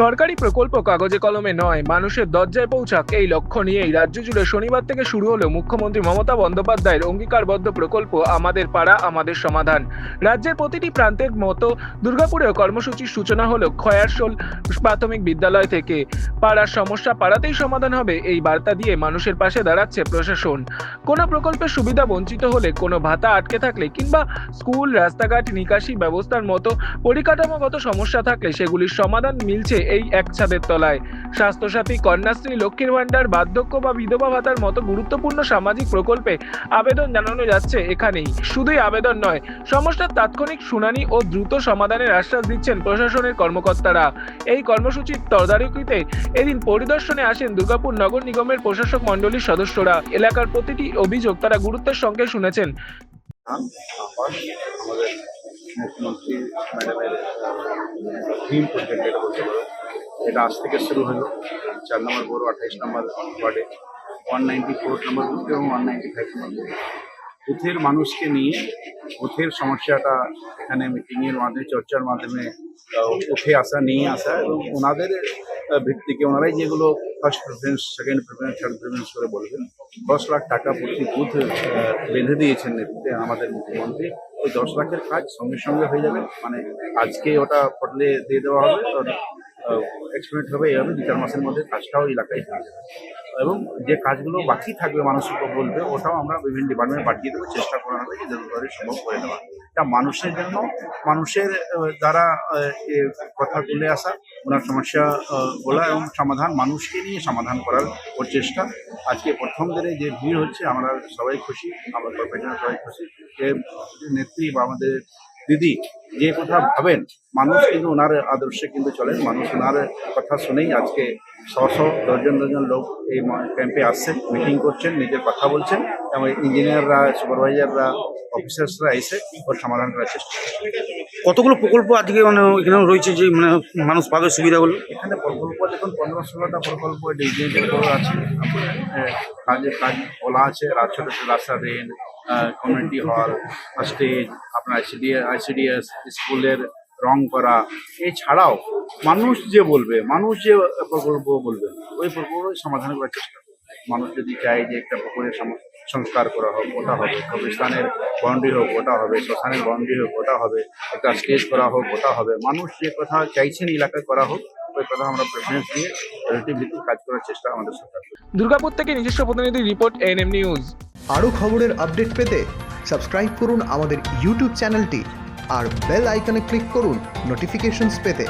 সরকারি প্রকল্প কাগজে কলমে নয়, মানুষের দরজায় পৌঁছাক। এই লক্ষ্য নিয়েই রাজ্য জুড়ে শনিবার থেকে শুরু হলো মুখ্যমন্ত্রী মমতা বন্দ্যোপাধ্যায়ের অঙ্গীকারবদ্ধ প্রকল্প, আমাদের পাড়া, আমাদের সমাধান। রাজ্যের প্রতিটি প্রান্তের মতো দুর্গাপুরেও কর্মসূচির সূচনা হলো খয়ারশোল প্রাথমিক বিদ্যালয় থেকে। পাড়ার সমস্যা পাড়াতেই সমাধান হবে, এই বার্তা দিয়ে মানুষের পাশে দাঁড়াচ্ছে প্রশাসন। কোনো প্রকল্পের সুবিধা বঞ্চিত হলে, কোনো ভাতা আটকে থাকলে, কিংবা স্কুল, রাস্তাঘাট, নিকাশি ব্যবস্থার মতো পরিকাঠামোগত সমস্যা থাকলে, সেগুলির সমাধান মিলছে এই এক ছাদের তলায়। স্বাস্থ্যসাথী কন্যাশ্রী, লক্ষ্মীর ভাণ্ডার, বার্ধক্য বা বিধবা ভাতার মতো গুরুত্বপূর্ণ সামাজিক প্রকল্পে আবেদন জানানো যাচ্ছে এখানেই। শুধুই আবেদন নয় সমস্যার তাৎক্ষণিক শুনানি ও দ্রুত সমাধানের আশ্বাস দিচ্ছেন প্রশাসনের কর্মকর্তারা। এই কর্মসূচির তদারকিতে এদিন পরিদর্শনে আসেন দুর্গাপুর নগর নিগমের প্রশাসক মণ্ডলীর সদস্যরা। এলাকার প্রতিটি অভিযোগ তারা গুরুত্বের সঙ্গে শুনেছেন। মুখ্যমন্ত্রী, ম্যাডামের থিম প্রজেক্ট বলতে পারো এটা আজ থেকে শুরু হলো। চার নম্বর বোর্ড আঠাইশ নম্বর ওয়ার্ডে। ওয়ান নাইনটি ফোর নম্বর বুথ এবং ওয়ান নাইনটি ফাইভ নম্বর বুথ। বুথের মানুষকে নিয়ে বুথের সমস্যাটা এখানে মিটিংয়ের মাধ্যমে, চর্চার মাধ্যমে উঠে আসা, নিয়ে আসা এবং ওনাদের ভিত্তিকে ওনারাই যেগুলো first preference second preference third preference করে বলবেন, দশ লাখ টাকা প্রতি বুথ বেঁধে দিয়েছেন নেতৃত্বে আমাদের মুখ্যমন্ত্রী। ওই দশ লাখের কাজ সঙ্গে সঙ্গে হয়ে যাবে। মানে আজকে ওটা পটলে দিয়ে দেওয়া হবে। এক্সপেরিমেন্ট হবে এইভাবে দু চার মাসের মধ্যে কাজটাও এলাকায় হয়ে যাবে। এবং যে কাজগুলো বাকি থাকবে উপর বলবে, ওটাও আমরা বিভিন্ন ডিপার্টমেন্ট পাঠিয়ে দেবো, চেষ্টা করা হবে যে যতটা সম্ভব করে দেওয়া এটা মানুষের জন্য, মানুষের দ্বারা কথা তুলে আসা, ওনার সমস্যা বলা এবং সমাধান, মানুষকে নিয়ে সমাধান করার ওর চেষ্টা। আজকে প্রথম দিনে যে ভিড় হচ্ছে, আমরা সবাই খুশি আমরা সবাই খুশি যে নেত্রী বা আমাদের দিদি যে কথা ভাবেন মানুষ কিন্তু ওনার আদর্শে কিন্তু চলেন মানুষ ওনার কথা শুনেই আজকে শ শ দশজন দশজন লোক এই ক্যাম্পে আসছেন মিটিং করছেন নিজের কথা বলছেন এবং ইঞ্জিনিয়াররা সুপারভাইজাররা অফিসার্সরা এসে ওর সমাধান করার চেষ্টা কতগুলো প্রকল্প আজকে মানে এখানে রয়েছে যে মানে মানুষ পাবে সুবিধাগুলো? এখানে প্রকল্প দেখুন পনেরো ষোলোটা প্রকল্প আছে। কাজের কাজ বলা আছে ছোট ছোট রাস্তা ড্রেন কমিউনিটি হল স্টেজ আপনার আইসিডিএস আইসিডিএস স্কুলের রং করা। এছাড়াও মানুষ যে বলবে মানুষ যে প্রকল্প বলবে ওই প্রকল্প সমাধান করার চেষ্টা করবে। মানুষ যদি চায় যে একটা পুকুরের সংস্কার করা হোক ওটা হবে। কবরস্থানের বাউন্ডারি হোক ওটা হবে। শ্মশানের বাউন্ডারি হোক ওটা হবে। একটা স্টেজ করা হোক ওটা হবে। মানুষ যে কথা চাইছেন এলাকায় করা হোক ওই কথা আমরা প্রেফারেন্স দিয়ে কাজ করার চেষ্টা আমাদের সরকার দুর্গাপুর থেকে নিজস্ব প্রতিনিধি রিপোর্ট এএনএম নিউজ আরও খবরের আপডেট পেতে সাবস্ক্রাইব করুন আমাদের ইউটিউব চ্যানেলটি আর বেল আইকনে ক্লিক করুন নোটিফিকেশনস পেতে।